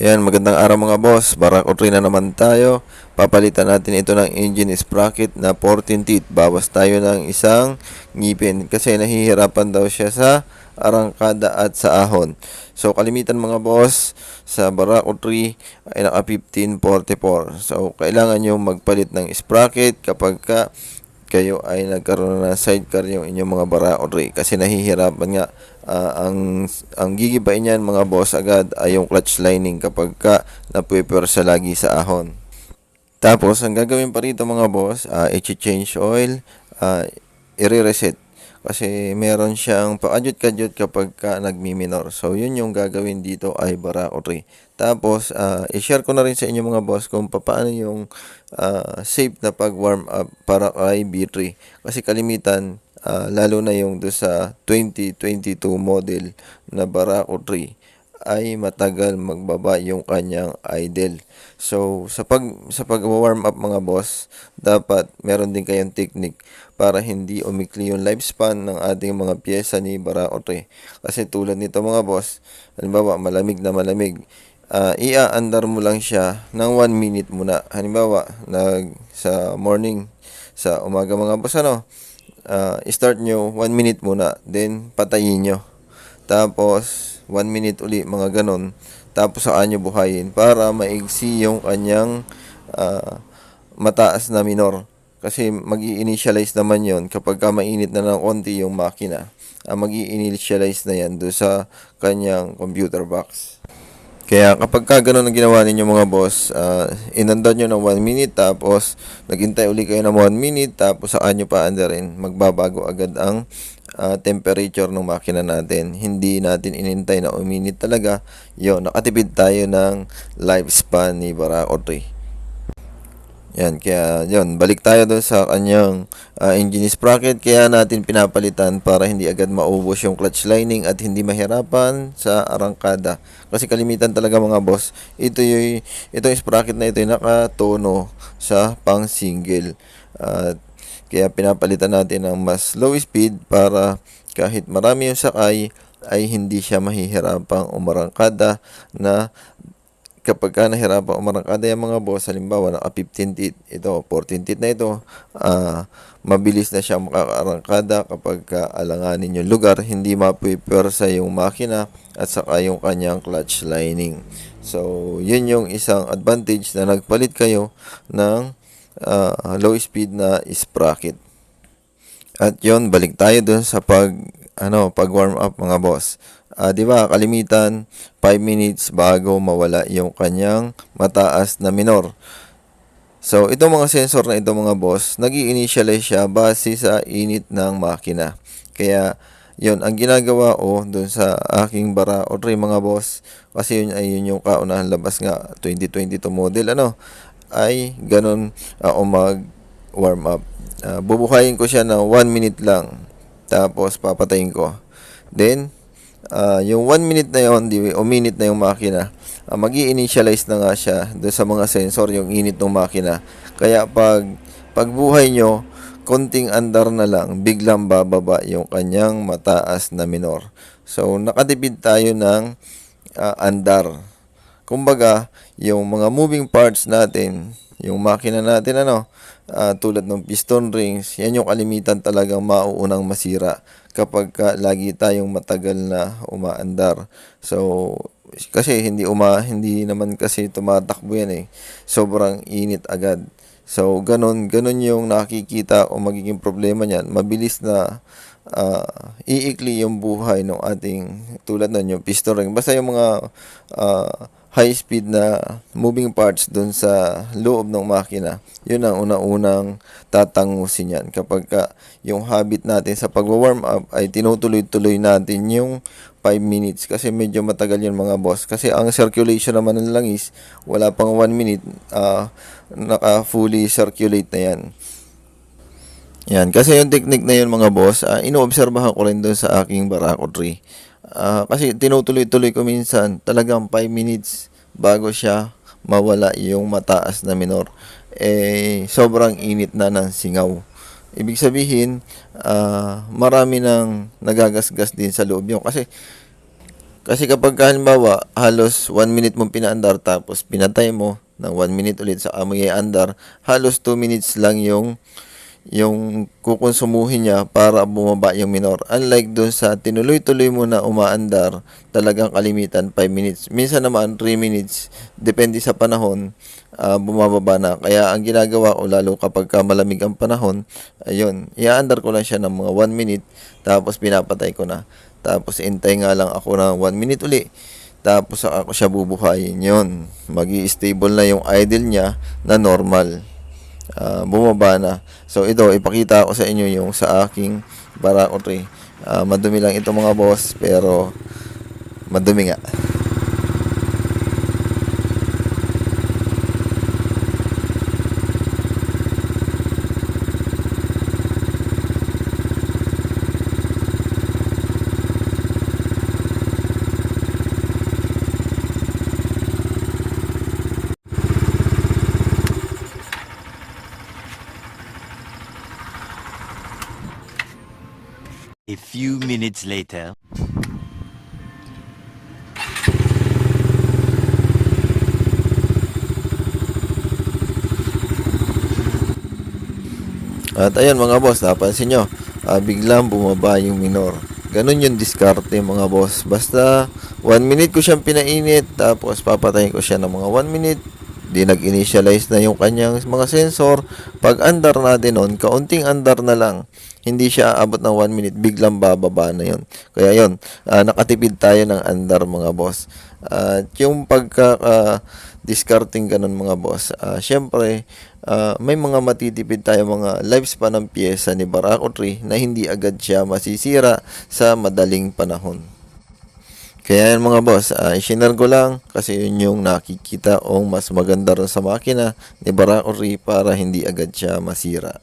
Ayan, magandang araw mga boss. Barak Otri na naman tayo. Papalitan natin ito ng engine sprocket na 14 teeth. Bawas tayo ng isang ngipin kasi nahihirapan daw siya sa arangkada at sa ahon. So, kalimitan mga boss sa Barak Otri ay naka 1544. So, kailangan nyo magpalit ng sprocket kapag ka kayo ay nagkaroon ng sidecar yung inyong mga bara o tray kasi nahihirapan nga ah, ang ang gigibain niyan mga boss agad ay yung clutch lining kapag ka napupersa lagi sa ahon. Tapos ang gagawin pa rito mga boss, uh, i-change oil, ah, i-reset kasi meron siyang paakadyot-kadyot kapag ka nagmi-minor. So, yun yung gagawin dito ay bara o tray. Tapos, ah, i-share ko na rin sa inyo mga boss kung paano yung ah, safe na pag-warm up para kay B3. Kasi kalimitan, ah, lalo na yung do sa 2022 model na Barako 3 ay matagal magbaba yung kanyang idle. So, sa pag sa pag-warm up mga boss, dapat meron din kayong technique para hindi umikli yung lifespan ng ating mga pyesa ni Barako 3. Kasi tulad nito mga boss, halimbawa malamig na malamig, uh, ia-andar mo lang siya ng 1 minute muna. Halimbawa, nag sa morning, sa umaga mga boss ano, uh, start nyo 1 minute muna, then patayin nyo. Tapos, 1 minute uli, mga ganon. Tapos, saan nyo buhayin para maigsi yung kanyang uh, mataas na minor. Kasi mag initialize naman yon kapag ka mainit na ng konti yung makina. Uh, mag initialize na yan do sa kanyang computer box. Kaya kapag ka ganun ang ginawa ninyo mga boss, uh, inandar nyo ng 1 minute tapos naghintay uli kayo ng 1 minute tapos saan nyo pa andarin, magbabago agad ang uh, temperature ng makina natin. Hindi natin inintay na uminit talaga. Yon, nakatipid tayo ng lifespan ni Barako 3. Yan, kaya yun, balik tayo doon sa kanyang uh, engine sprocket. Kaya natin pinapalitan para hindi agad maubos yung clutch lining at hindi mahirapan sa arangkada. Kasi kalimitan talaga mga boss, ito yung, itong sprocket na ito yung nakatono sa pang single. At uh, kaya pinapalitan natin ng mas low speed para kahit marami yung sakay ay hindi siya mahihirapang umarangkada na kapag ka nahirapan umarangkada yung mga boss, halimbawa naka 15 teeth, ito 14 teeth na ito, uh, mabilis na siya makakarangkada kapag ka alanganin yung lugar, hindi mapipersa yung makina at saka yung kanyang clutch lining. So, yun yung isang advantage na nagpalit kayo ng uh, low speed na sprocket. At yun, balik tayo dun sa pag, ano, pag warm up mga boss. Uh, di ba, kalimitan, 5 minutes bago mawala yung kanyang mataas na minor. So, itong mga sensor na ito mga boss, nag initialize siya base sa init ng makina. Kaya, yon ang ginagawa o doon sa aking bara o tray mga boss, kasi yun ay yun yung kaunahan labas nga 2022 model ano, ay ganun ako mag warm up. Uh, bubuhayin ko siya ng 1 minute lang. Tapos papatayin ko. Then, uh, yung 1 minute na yon di, o minute na yung makina, uh, mag initialize na nga siya doon sa mga sensor yung init ng makina. Kaya pag pagbuhay nyo, konting andar na lang, biglang bababa yung kanyang mataas na minor. So, nakatipid tayo ng uh, andar. Kumbaga, yung mga moving parts natin, yung makina natin ano, uh, tulad ng piston rings, yan yung kalimitan talagang mauunang masira kapag ka, lagi tayong matagal na umaandar. So, kasi hindi uma hindi naman kasi tumatakbo yan eh. Sobrang init agad. So, ganun, ganun yung nakikita o magiging problema niyan. Mabilis na uh, iikli yung buhay ng ating tulad nun yung piston ring. Basta yung mga uh, high speed na moving parts doon sa loob ng makina, yun ang una-unang tatangusin yan. Kapag ka yung habit natin sa pag-warm up ay tinutuloy-tuloy natin yung 5 minutes kasi medyo matagal yun mga boss. Kasi ang circulation naman ng langis, wala pang 1 minute, uh, naka-fully circulate na yan. Yan, kasi yung technique na yun mga boss, uh, inoobserbahan ko rin doon sa aking Barako tree. Uh, kasi tinutuloy-tuloy ko minsan, talagang 5 minutes bago siya mawala yung mataas na minor. Eh, sobrang init na ng singaw. Ibig sabihin, uh, marami nang nagagasgas din sa loob yun. Kasi, Kasi kapag halimbawa, halos 1 minute mong pinaandar tapos pinatay mo ng 1 minute ulit sa mo i-andar, halos 2 minutes lang yung yung kukonsumuhin niya para bumaba yung minor. Unlike dun sa tinuloy-tuloy mo na umaandar, talagang kalimitan 5 minutes. Minsan naman 3 minutes, depende sa panahon, ah, bumababa na. Kaya ang ginagawa ko, lalo kapag ka malamig ang panahon, ayun, iaandar ko lang siya ng mga 1 minute, tapos pinapatay ko na. Tapos intay nga lang ako ng 1 minute uli. Tapos saka ko siya bubuhayin yon mag stable na yung idle niya na normal ah, bumaba na. So ito, ipakita ko sa inyo yung sa aking Barako tree. Ah, madumi lang ito mga boss, pero madumi nga. Minutes later. At ayun mga boss, napansin nyo, ah, biglang bumaba yung minor. Ganun yung diskarte mga boss. Basta 1 minute ko siyang pinainit, tapos papatayin ko siya ng mga 1 minute. Di nag-initialize na yung kanyang mga sensor. Pag andar natin nun, kaunting andar na lang. Hindi siya aabot ng 1 minute, biglang bababa na yun. Kaya yun, ah, nakatipid tayo ng andar mga boss. At yung pagka ah, discarding ganun mga boss, ah, syempre, ah, may mga matitipid tayo mga lifespan ng pyesa ni Barako Tree na hindi agad siya masisira sa madaling panahon. Kaya yan mga boss, uh, ishinare ko lang kasi yun yung nakikita o mas maganda rin sa makina ni Barako Tree para hindi agad siya masira.